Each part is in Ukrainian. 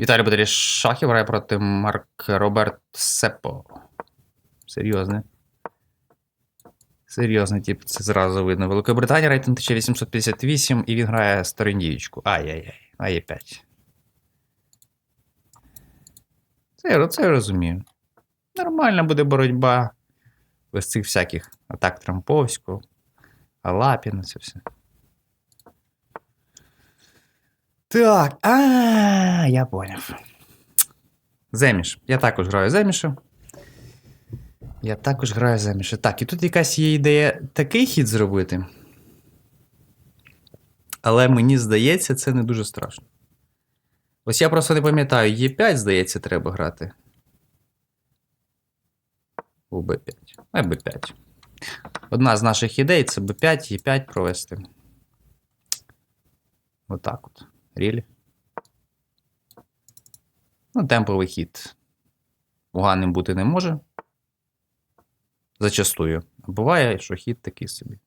Віталій Батарі Шахів грає проти Марк Роберт Сеппо. Серйозне. Серйозний тип, це зразу видно. Великобританія рейтинг 1858, і він грає стару дівчинку. Ай-яй-яй, а є 5. Це, це я розумію. Нормальна буде боротьба без цих всяких атак Трамповського, Алапіна, це все. Так, а, я поняв. Земіш. Я також граю Земіша. Я також граю Земіша. Так, і тут якась є ідея такий хід зробити. Але мені здається, це не дуже страшно. Ось я просто не пам'ятаю, Е5, здається, треба грати. У Б5. А Б5. Одна з наших ідей це Б5, Е5 провести. Отак от. Рілі. Ну, темповий хід. Поганим бути не може. Зачастую. Буває, що хід такий собі.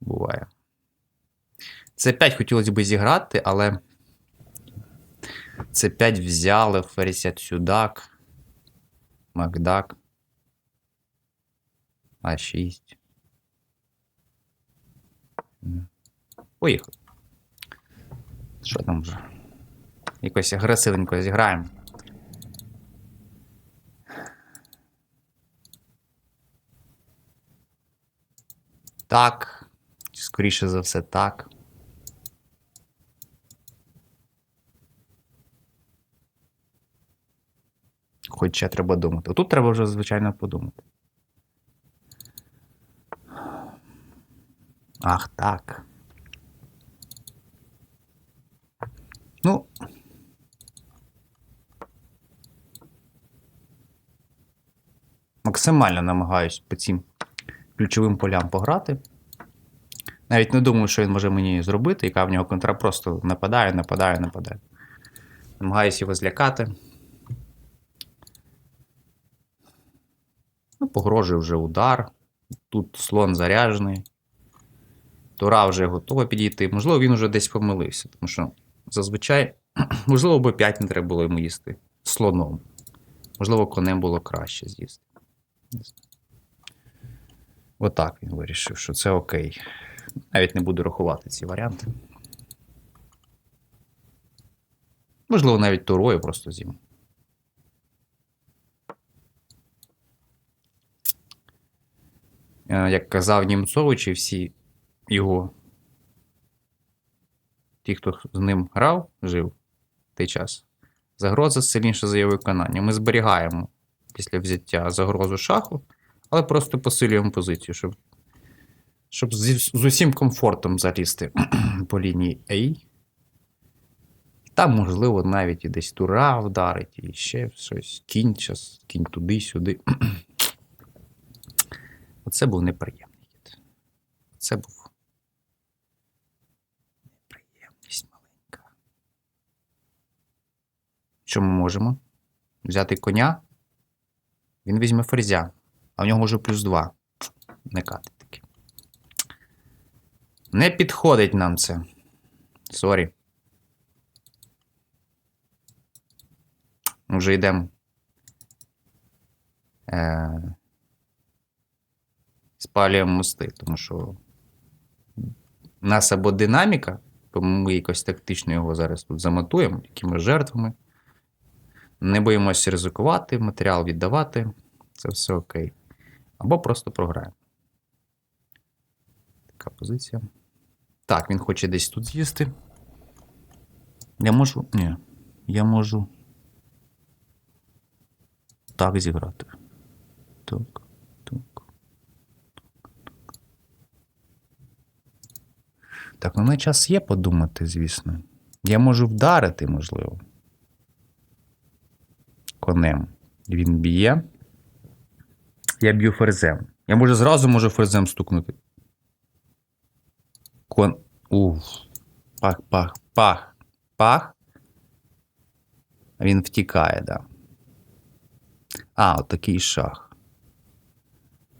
Буває. Це 5 хотілося б зіграти, але. Це 5 взяли, ферзь сюдак. Макдак. А6. Поїхали. Що там вже? Якось агресивненько зіграємо. Так. Скоріше за все, так. Хоча треба думати. Тут треба вже, звичайно, подумати. Ах, так. Ну. Максимально намагаюсь по цим ключовим полям пограти. Навіть не думаю, що він може мені зробити, яка в нього контра просто нападає, нападає, нападає. Намагаюся його злякати. Ну, погрожує вже удар. Тут слон заряджений. Тура вже готова підійти. Можливо, він уже десь помилився, тому що зазвичай, можливо, б 5 не треба було йому їсти слоном. Можливо, конем було краще з'їсти. Отак він вирішив, що це окей. Навіть не буду рахувати ці варіанти. Можливо, навіть турою просто з'їм. Е, Як казав Німцович і всі його, ті, хто з ним грав, жив в той час, загроза сильніша за її виконання. Ми зберігаємо після взяття загрозу шаху, але просто посилюємо позицію, щоб, щоб з, з усім комфортом залізти по лінії A. Там, можливо, навіть і десь тура вдарить, і ще щось. Кінь, час, кінь туди-сюди. Оце був неприємний. Це був Що ми можемо? Взяти коня. Він візьме ферзя, а в нього може плюс 2. Не катить таки. Не підходить нам це. Сорі. Вже йдемо. Е- спалюємо мости, тому що нас або динаміка, бо ми якось тактично його зараз тут замотуємо, якимись жертвами. Не боїмося ризикувати, матеріал віддавати. Це все окей. Або просто програємо. Така позиція. Так, він хоче десь тут з'їсти. Я можу. Ні. Я можу. Так зіграти. Так. Так. Так, ну на час є подумати, звісно. Я можу вдарити, можливо. Конем. Він б'є. Я б'ю ферзем. Я може зразу можу ферзем стукнути. Кон. Уф. Пах, пах, пах. Пах. Він втікає, да. А, от шах.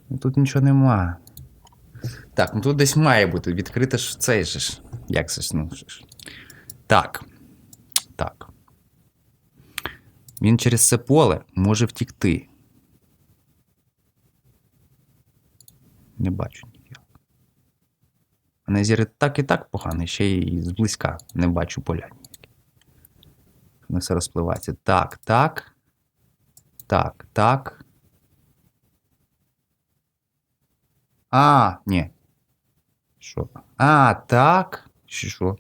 Ну, Тут нічого нема. Так, ну тут десь має бути відкрита ж цей же ж. Як це ж? Ну, ж. Так. Так. Він через це поле може втікти. Не бачу ніяк. Мене зір і так і так поганий, ще й зблизька не бачу поля ніякі. Не все розпливається. Так, так. Так, так. А, ні. Що? А, так. Що?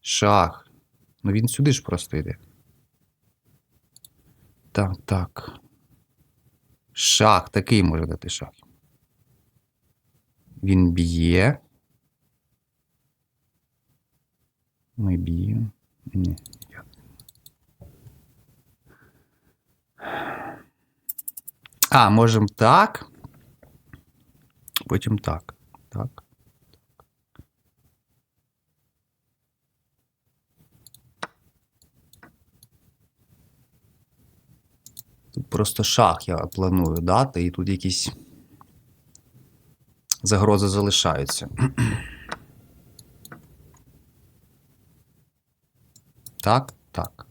Шах. Ну він сюди ж просто йде. Так, так. Шах, такий може дати шах. Він б'є. Ми б'ємо. Ні. я- А, можемо так. Потім так. Так. Просто шах я планую дати, і тут якісь загрози залишаються. Так, так.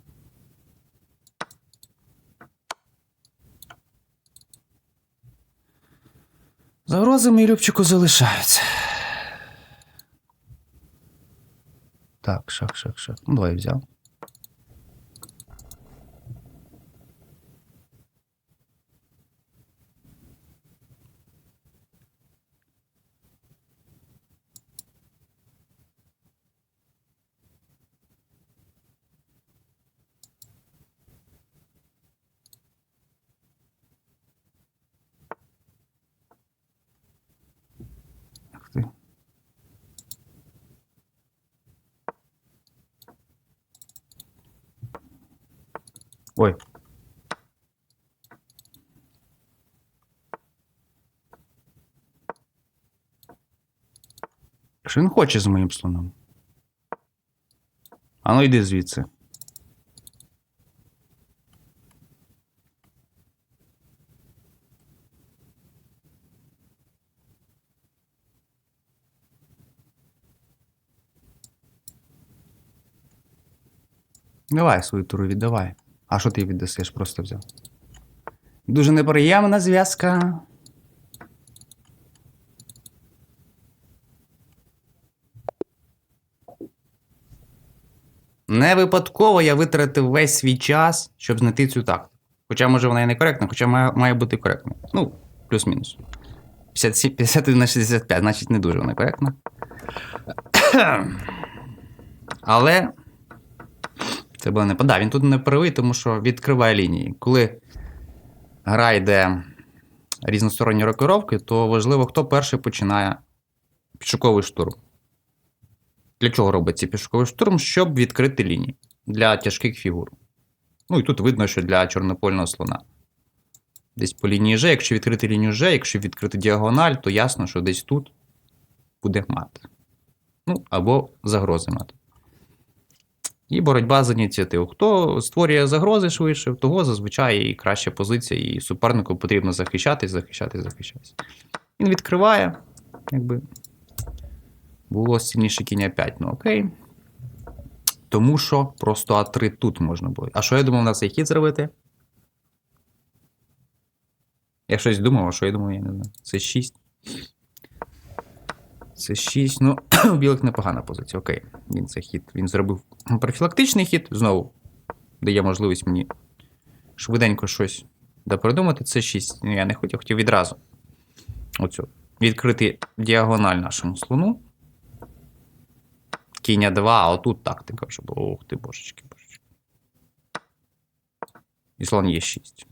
Загрози мій Любчику залишаються. Так, шах, шах, шах. Ну, давай взяв. Ах ти. Ой. Що він хоче з моїм слоном? А ну йди звідси. Давай свою туру віддавай. А що ти віддасиш? Просто взяв. Дуже неприємна зв'язка. Не випадково я витратив весь свій час, щоб знайти цю тактику. Хоча, може, вона і не коректна, хоча має, має бути коректною. Ну, плюс-мінус. 57 51 на 65, значить, не дуже вона коректна. Але це було не Да, Він тут не правий, тому що відкриває лінії. Коли гра йде різносторонні рокировки, то важливо, хто перший починає пішуковий штурм. Для чого робиться пішуковий штурм? Щоб відкрити лінії для тяжких фігур. Ну і тут видно, що для чорнопольного слона. Десь по лінії Ж, якщо відкрити лінію Ж, якщо відкрити діагональ, то ясно, що десь тут буде мат. Ну, або загрози мат. І боротьба за ініціативу. Хто створює загрози швидше, того зазвичай і краща позиція, і супернику потрібно захищатись, захищатись, захищатись. Він відкриває, якби. Було сильніше кінь 5, ну окей. Тому що просто А3 тут можна було. А що я думав на цей хід зробити? Я щось думав, а що я думав, я не знаю. Це 6. Це 6. Ну, у білих непогана позиція. Окей. Він це хід. Він зробив профілактичний хід. Знову дає можливість мені швиденько щось допридумати. Це 6. Ну, я не хотів, хотів відразу. Оцю. Відкрити діагональ нашому слону. Кіння 2, а отут тактика вже була. Ух ти, божечки, божечки. І слон є 6.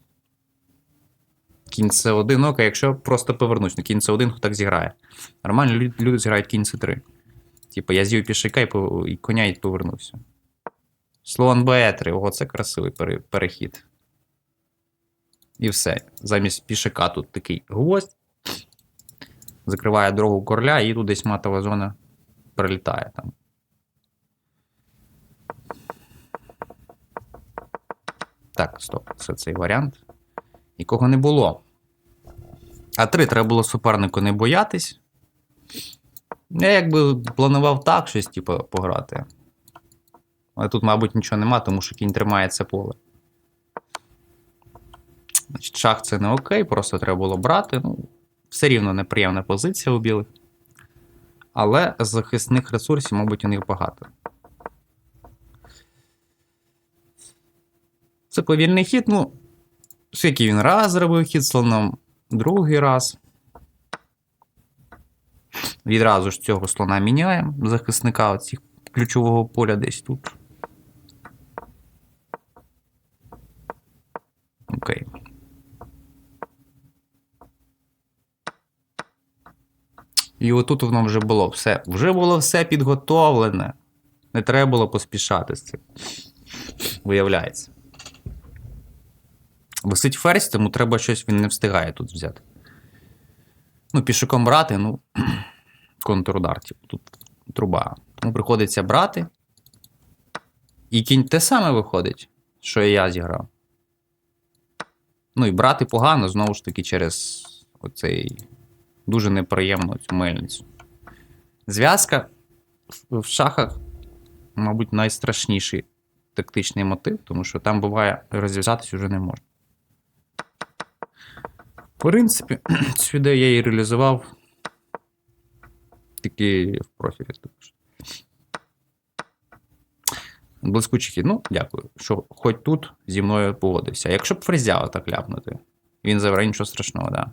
Кінь С1, ну окей, якщо просто повернусь, ну кінь С1, хто так зіграє. Нормально лю- люди зіграють кінь С3. Типа, я з'їв пішака і, і коня і повернувся. Слон Б3, ого, це красивий пере- перехід. І все. Замість пішака тут такий гвоздь. Закриває дорогу короля, і тут десь матова зона прилітає там. Так, стоп, це цей варіант. Нікого не було. А три треба було супернику не боятись. Я якби планував так щось, типу, пограти. Але тут, мабуть, нічого нема, тому що кінь тримається поле. Значить, Шах це не окей, просто треба було брати. Ну, Все рівно неприємна позиція у білих. Але захисних ресурсів, мабуть, у них багато. Це повільний хід, ну. Скільки він раз зробив хід слоном, другий раз. Відразу ж цього слона міняємо. Захисника цих ключового поля десь тут. Окей. І отут воно вже було все. Вже було все підготовлене. Не треба було поспішати з цим. Виявляється. Висить ферзь, тому треба щось він не встигає тут взяти. Ну, пішаком брати, ну, контрудар, типу, тут труба. Тому приходиться брати. І кінь те саме виходить, що і я зіграв. Ну і брати погано, знову ж таки, через оцей дуже неприємну цю мельницю. Зв'язка в шахах, мабуть, найстрашніший тактичний мотив, тому що там буває розв'язатись уже не можна. Принципі, цю ідею я і реалізував тільки в профілі. Блискучий хід. Ну, дякую, що хоч тут зі мною погодився. Якщо б фрезя так ляпнути, він забере нічого страшного, так. Да.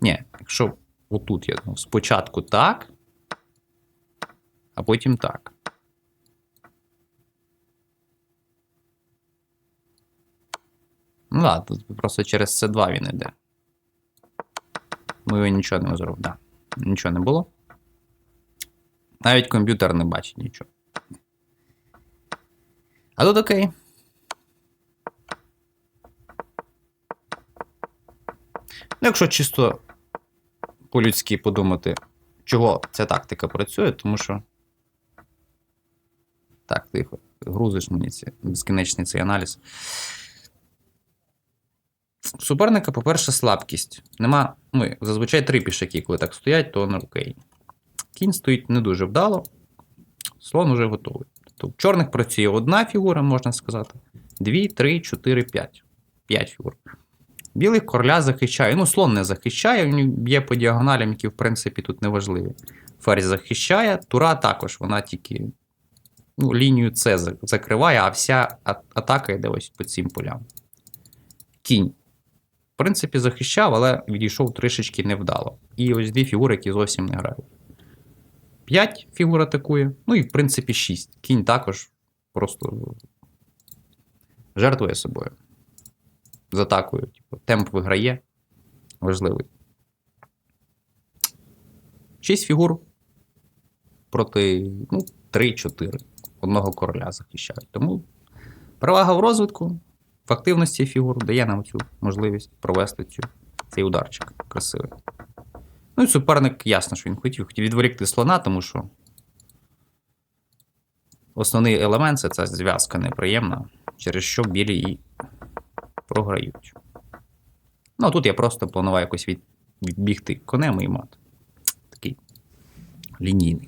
Ні, якщо отут я ну, спочатку так, а потім так. Ну так, тут просто через С2 він іде. Ми його нічого не зробив, да. Нічого не було. Навіть комп'ютер не бачить нічого. А тут окей. Ну, якщо чисто по-людськи подумати, чого ця тактика працює, тому що. Так, тихо. Грузиш мені ці, безкінечний цей аналіз. Суперника, по-перше, слабкість. Нема. Ми зазвичай три пішаки, коли так стоять, то не окей. Кінь стоїть не дуже вдало. Слон уже готовий. Тобто в чорних працює одна фігура, можна сказати. Дві, три, чотири, п'ять. П'ять фігур. Білий короля захищає. Ну, слон не захищає, він б'є по діагоналям, які, в принципі, тут не важливі. Ферзь захищає, тура також, вона тільки ну, лінію С закриває, а вся атака йде ось по цим полям. Кінь. В принципі, захищав, але відійшов трішечки невдало. І ось дві фігури, які зовсім не грають. 5 фігур атакує. Ну і в принципі 6. Кінь також просто жертвує собою. З атакою. Типу, темп виграє. Важливий. 6 фігур проти ну, 3-4. Одного короля захищають. Тому перевага в розвитку, в активності фігур дає нам цю можливість провести цю, цей ударчик красивий. Ну і суперник, ясно, що він хотів. Хотів відволікти слона, тому що основний елемент це ця зв'язка неприємна, через що білі і програють. Ну, а тут я просто планував якось від, відбігти конем і мат. Такий лінійний.